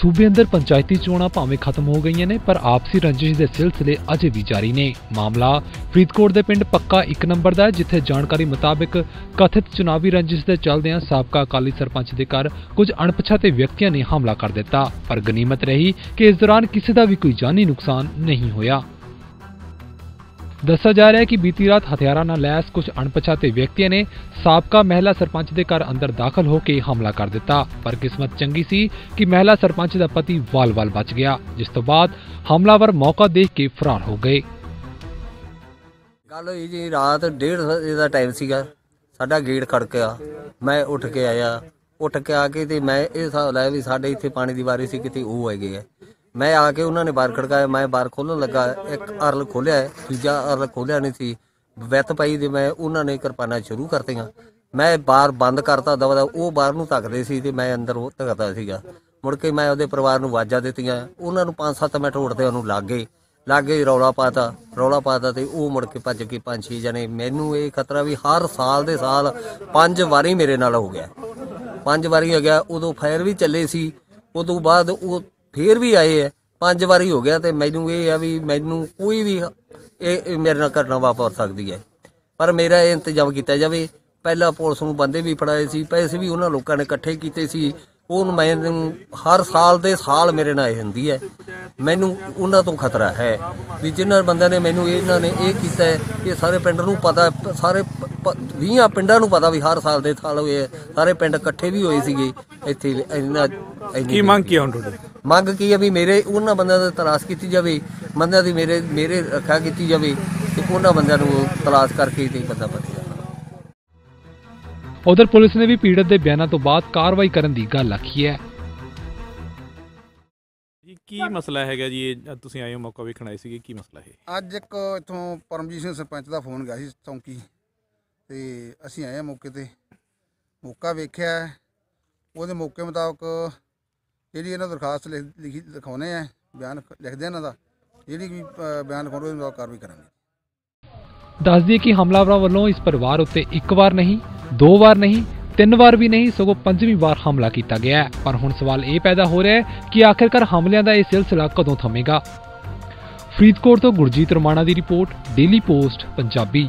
ਸੂਬੇ ਅੰਦਰ ਪੰਚਾਇਤੀ ਚੋਣਾਂ ਭਾਵੇਂ ਖਤਮ ਹੋ ਗਈਆਂ ਨੇ, ਪਰ ਆਪਸੀ ਰੰਜਿਸ਼ ਦੇ ਸਿਲਸਿਲੇ ਅਜੇ ਵੀ ਜਾਰੀ ਨੇ। ਮਾਮਲਾ ਫਰੀਦਕੋਟ ਦੇ ਪਿੰਡ ਪੱਕਾ 1 ਨੰਬਰ ਦਾ ਜਿੱਥੇ ਜਾਣਕਾਰੀ ਮੁਤਾਬਕ ਕਥਿਤ ਚੁਣਾਵੀ ਰੰਜਿਸ਼ ਦੇ ਚੱਲਦਿਆਂ ਸਾਬਕਾ ਅਕਾਲੀ ਸਰਪੰਚ ਦੇ ਘਰ ਕੁਝ ਅਣਪਛਾਤੇ ਵਿਅਕਤੀਆਂ ਨੇ ਹਮਲਾ ਕਰ ਦਿੱਤਾ। ਪਰ ਗਨੀਮਤ ਰਹੀ ਕਿ ਇਸ ਦੌਰਾਨ ਕਿਸੇ ਦਾ ਵੀ ਕੋਈ ਜਾਨੀ ਨੁਕਸਾਨ ਨਹੀਂ ਹੋਇਆ। ਦੱਸਿਆ ਜਾ ਰਿਹਾ ਹੈ ਕਿ ਬੀਤੀ ਰਾਤ ਹਥਿਆਰਾਂ ਨਾਲ ਲੈਸ ਕੁਝ ਅਣਪਛਾਤੇ ਵਿਅਕਤੀਆਂ ਨੇ ਸਾਬਕਾ ਮਹਿਲਾ ਸਰਪੰਚ ਦੇ ਘਰ ਅੰਦਰ ਦਾਖਲ ਹੋ ਕੇ ਹਮਲਾ ਕਰ ਦਿੱਤਾ। ਪਰ ਕਿਸਮਤ ਚੰਗੀ ਸੀ ਕਿ ਮਹਿਲਾ ਸਰਪੰਚ ਦਾ ਪਤੀ ਵਾਲ-ਵਾਲ ਬਚ ਗਿਆ, ਜਿਸ ਤੋਂ ਬਾਅਦ ਹਮਲਾਵਰ ਮੌਕਾ ਦੇਖ ਕੇ ਫਰਾਰ ਹੋ ਗਏ। ਗੱਲ ਹੋਈ ਜੀ, ਰਾਤ 1:30 ਵਜੇ ਦਾ ਟਾਈਮ ਸੀਗਾ। ਸਾਡਾ ਗੇਟ ਖੜਕਿਆ। ਮੈਂ ਉੱਠ ਕੇ ਆਇਆ। ਉੱਠ ਕੇ ਆ ਕੇ ਤੇ ਮੈਂ ਇਹ ਹਿਸਾਬ ਲਾਇਆ ਵੀ ਸਾਡੇ ਇੱਥੇ ਪਾਣੀ ਦੀ ਵਾਰੀ ਸੀ, ਕਿਤੇ ਉਹ ਹੈਗੇ ਆ। ਮੈਂ ਆ ਕੇ ਉਹਨਾਂ ਨੇ ਬਾਹਰ ਖੜਕਾਇਆ, ਮੈਂ ਬਾਹਰ ਖੋਲਣ ਲੱਗਾ, ਇੱਕ ਅਰਲ ਖੋਲਿਆ ਦੂਜਾ ਅਰਲ ਖੋਲਿਆ ਨਹੀਂ ਸੀ, ਵਿੱਤ ਪਈ ਤੇ ਮੈਂ ਉਹਨਾਂ ਨੇ ਕਿਰਪਾਨਾਂ ਸ਼ੁਰੂ ਕਰਤੀਆਂ। ਮੈਂ ਬਾਹਰ ਬੰਦ ਕਰਤਾ ਦਵਾ ਉਹ ਬਾਹਰ ਨੂੰ ਧੱਕਦੇ ਸੀ ਤੇ ਮੈਂ ਅੰਦਰ ਉਹ ਧੱਕਦਾ ਸੀਗਾ। ਮੁੜ ਕੇ ਮੈਂ ਉਹਦੇ ਪਰਿਵਾਰ ਨੂੰ ਆਵਾਜ਼ਾਂ ਦਿੱਤੀਆਂ, ਉਹਨਾਂ ਨੂੰ 5-7 ਮਿੰਟ ਉੱਠਦੇ ਉਹਨੂੰ ਲੱਗ ਗਏ, ਲਾਗੇ ਰੌਲਾ ਪਾਤਾ ਰੌਲਾ ਪਾਤਾ ਤੇ ਉਹ ਮੁੜ ਕੇ ਭੱਜ ਕੇ ਪੰਜ ਛੇ ਜਣੇ, ਮੈਨੂੰ ਇਹ ਖਤਰਾ ਵੀ ਹਰ ਸਾਲ ਦੇ ਸਾਲ ਪੰਜ ਵਾਰੀ ਮੇਰੇ ਨਾਲ ਹੋ ਗਿਆ। ਪੰਜ ਵਾਰੀ ਹੋ ਗਿਆ, ਉਦੋਂ ਫਾਇਰ ਵੀ ਚੱਲੇ ਸੀ, ਉਦੋਂ ਬਾਅਦ ਉਹ ਫੇਰ ਵੀ ਆਏ ਆ। ਪੰਜ ਵਾਰੀ ਹੋ ਗਿਆ ਤੇ ਮੈਨੂੰ ਇਹ ਆ ਵੀ ਮੈਨੂੰ ਕੋਈ ਵੀ ਇਹ ਮੇਰੇ ਨਾਲ ਘਟਨਾ ਵਾਪਰ ਸਕਦੀ ਹੈ। ਪਰ ਮੇਰਾ ਇਹ ਇੰਤਜ਼ਾਮ ਕੀਤਾ ਜਾਵੇ ਪਹਿਲਾਂ ਪੁਲਿਸ ਨੂੰ ਬੰਦੇ ਵੀ ਫੜਾਏ ਸੀ ਪੈਸੇ ਵੀ ਉਹਨਾਂ ਲੋਕਾਂ ਨੇ ਇਕੱਠੇ ਕੀਤੇ ਸੀ। ਉਹਨੂੰ ਮੈਨੂੰ ਹਰ ਸਾਲ ਦੇ ਸਾਲ ਮੇਰੇ ਨਾਲ ਇਹ ਹੁੰਦੀ ਹੈ। ਮੈਨੂੰ ਉਹਨਾਂ ਤੋਂ ਖਤਰਾ ਹੈ ਵੀ ਜਿਨ੍ਹਾਂ ਬੰਦਿਆਂ ਨੇ ਮੈਨੂੰ ਇਹਨਾਂ ਨੇ ਇਹ ਕੀਤਾ ਹੈ ਇਹ ਸਾਰੇ ਪਿੰਡ ਨੂੰ ਪਤਾ ਸਾਰੇ 20 ਪਿੰਡਾਂ ਨੂੰ ਪਤਾ ਵੀ ਹਰ ਸਾਲ ਦੇ ਸਾਲ ਹੋਏ। ਸਾਰੇ ਪਿੰਡ ਇਕੱਠੇ ਵੀ ਹੋਏ ਸੀਗੇ। ਇੱਥੇ ਇੰਨੀ ਕੀ ਮੰਗ ਕੀ ਹੁਣ ਤੁਹਾਡੀ? ਮੰਗ ਕੀ ਹੈ ਵੀ ਮੇਰੇ ਉਹਨਾਂ ਬੰਦਿਆਂ ਦਾ ਤਲਾਸ਼ ਕੀਤੀ ਜਾਵੇ ਬੰਦਿਆਂ ਦੀ ਮੇਰੇ ਮੇਰੇ ਰੱਖਿਆ ਕੀਤੀ ਜਾਵੇ ਤੇ ਉਹਨਾਂ ਬੰਦਿਆਂ ਨੂੰ ਤਲਾਸ਼ ਕਰਕੇ ਤੇ ਬੰਦਾ ਪਤਾ ਉਧਰ ਪੁਲਿਸ ਨੇ ਵੀ ਪੀੜਤ ਦੇ ਬਿਆਨਾਂ ਤੋਂ ਬਾਅਦ ਕਾਰਵਾਈ ਕਰਨ ਦੀ ਗੱਲ ਆਖੀ ਹੈ। ਜੀ ਕੀ ਮਸਲਾ ਹੈਗਾ ਜੀ? ਇਹ ਤੁਸੀਂ ਆਏ ਹੋ ਮੌਕਾ ਵੇਖਣ ਆਏ ਸੀਗੇ ਕੀ ਮਸਲਾ ਹੈ ਅੱਜ ਇੱਕ ਇਥੋਂ ਪਰਮਜੀਤ ਸਿੰਘ ਸਰਪੰਚ ਦਾ ਫੋਨ ਗਿਆ ਸੀ ਚੌਂਕੀ। ਤੇ ਅਸੀਂ ਆਏ ਹਾਂ ਮੌਕੇ ਤੇ। ਮੌਕਾ ਵੇਖਿਆ। ਉਹਦੇ ਮੌਕੇ ਮੁਤਾਬਕ ਜਿਹੜੀ ਇਹਨਾਂ ਦਰਖਾਸਤ ਲਿਖ- ਲਿਖੀ ਲਿਖਾਉਣੇ ਆ ਬਿਆਨ ਲਿਖਦੇ ਆ ਇਹਨਾਂ ਦਾ। ਜਿਹੜੀ ਵੀ ਅ, ਬਿਆਨ ਲਿਖਾਉਣਗੇ ਉਹਦੇ ਮੁਤਾਬਕ ਕਾਰਵਾਈ ਕਰਾਂਗੇ। ਦੱਸ ਦਈਏ ਕਿ ਹਮਲਾਵਰਾਂ ਵੱਲੋਂ ਇਸ ਪਰਿਵਾਰ ਉੱਤੇ ਇੱਕ ਵਾਰ ਨਹੀਂ ਦੋ ਵਾਰ ਨਹੀਂ ਤਿੰਨ ਵਾਰ ਵੀ ਨਹੀਂ ਸਗੋਂ ਪੰਜਵੀਂ ਵਾਰ ਹਮਲਾ ਕੀਤਾ ਗਿਆ ਹੈ। ਪਰ ਹੁਣ ਸਵਾਲ ਇਹ ਪੈਦਾ ਹੋ ਰਿਹਾ ਹੈ ਕਿ ਆਖਿਰਕਾਰ ਹਮਲਿਆਂ ਦਾ ਇਹ ਸਿਲਸਿਲਾ ਕਦੋਂ ਥਮੇਗਾ? ਫਰੀਦਕੋਟ ਤੋਂ ਗੁਰਜੀਤ ਰਮਾਣਾ ਦੀ ਰਿਪੋਰਟ ਡੇਲੀ ਪੋਸਟ ਪੰਜਾਬੀ।